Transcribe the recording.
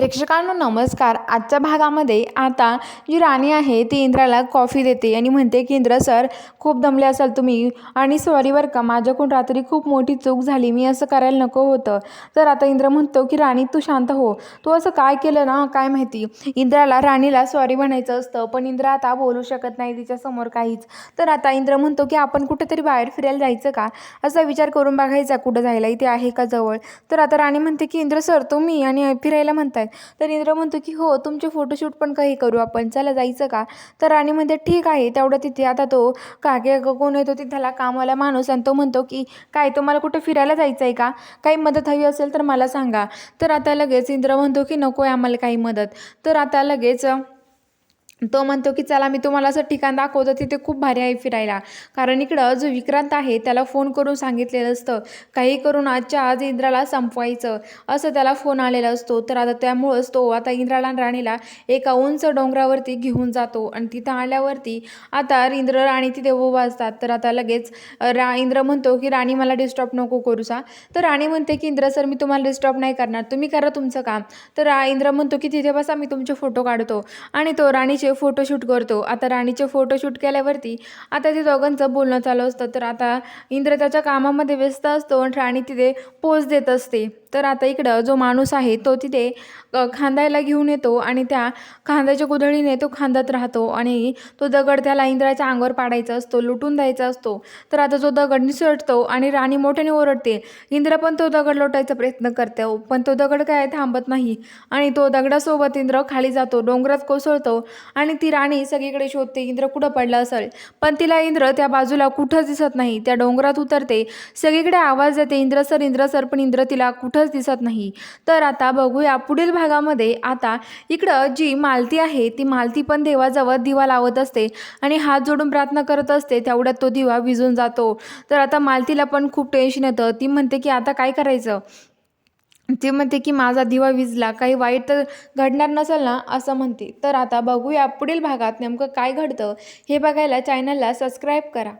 प्रेक्षकांनो नमस्कार. आजच्या भागामध्ये आता जी राणी आहे ती इंद्राला कॉफी देते आणि म्हणते की इंद्र सर खूप दमले असाल तुम्ही आणि सॉरी बरं का माझ्याकडून रात्री खूप मोठी चूक झाली. मी असं करायला नको होतं. तर आता इंद्र म्हणतो की राणी तू शांत हो. तू असं काय केलं ना? काय माहिती? इंद्राला राणीला सॉरी म्हणायचं असतं पण इंद्र आता बोलू शकत नाही तिच्यासमोर काहीच. तर आता इंद्र म्हणतो की आपण कुठेतरी बाहेर फिरायला जायचं का? असा विचार करून बघायचा कुठं जायला इथे आहे का जवळ? तर आता राणी म्हणते की इंद्र सर तुम्ही आणि फिरायला म्हणताय. तर इंद्र म्हणतो की हो तुमचे फोटोशूट पण काही करू आपण. चला जायचं का? तर राणी म्हणते ठीक आहे तेवढं तिथे आता तो काके कोण येतो तिथला कामवाला माणूस आणि तो म्हणतो की काय तुम्हाला कुठे फिरायला जायचं आहे का? काही मदत हवी असेल तर मला सांगा. तर आता लगेच इंद्र म्हणतो की नको आहे आम्हाला काही मदत. तर आता लगेच तो म्हणतो की चला मी तुम्हाला असं ठिकाण दाखवतो तिथे खूप भारी आहे फिरायला. कारण इकडं जो विक्रांत आहे त्याला फोन करून सांगितलेलं असतं. काही करून आजच्या आज इंद्राला संपवायचं. असं त्याला फोन आलेला असतो. तर आता त्यामुळंच तो आता इंद्राला राणीला एका उंच डोंगरावरती घेऊन जातो. आणि तिथं आल्यावरती आता इंद्र राणी तिथे उभा असतात. तर आता लगेच रा इंद्र म्हणतो की राणी मला डिस्टर्ब नको करूसा तर राणी म्हणते की इंद्र सर मी तुम्हाला डिस्टर्ब नाही करणार. तुम्ही करा तुमचं काम. तर इंद्र म्हणतो की तिथे बसा मी तुमचे फोटो काढतो. आणि तो राणीचे फोटोशूट करतो. आता राणीचे फोटोशूट केल्यावरती आता ते दोघांचं बोलणं चालू असतं. तर आता इंद्र त्याच्या कामामध्ये व्यस्त असतो आणि राणी तिथे पोच देत असते. तर आता इकडं जो माणूस आहे तो तिथे खांदायला घेऊन येतो आणि त्या खांद्याच्या कुदळीने तो खांदत राहतो आणि तो दगड त्याला इंद्राच्या अंगावर पाडायचा असतो लुटून द्यायचा असतो. तर आता जो दगड निसटतो आणि राणी मोठ्याने ओरडते इंद्र पण तो दगड लोटायचा प्रयत्न करतो पण तो दगड काय थांबत नाही आणि तो दगडासोबत इंद्र खाली जातो डोंगरात कोसळतो आणि ती राणी सगळीकडे शोधते इंद्र कुठं पडला असेल? पण तिला इंद्र त्या बाजूला कुठंच दिसत नाही त्या डोंगरात उतरते सगळीकडे आवाज येते इंद्र सर इंद्र सर पण इंद्र तिला कुठं कुठंच दिसत नाही. तर आता बघूया पुढील भागामध्ये आता इकडं जी मालती आहे ती मालती पण देवाजवळ दिवा लावत असते आणि हात जोडून प्रार्थना करत असते तेवढ्यात तो दिवा विजून जातो. तर आता मालतीला पण खूप टेन्शन येतं. ती म्हणते की आता काय करायचं? ती म्हणते की माझा दिवा विजला. काही वाईट तर घडणार नसेल ना? असं म्हणते. तर आता बघूया पुढील भागात नेमकं काय घडतं. हे बघायला चॅनलला सबस्क्राईब करा.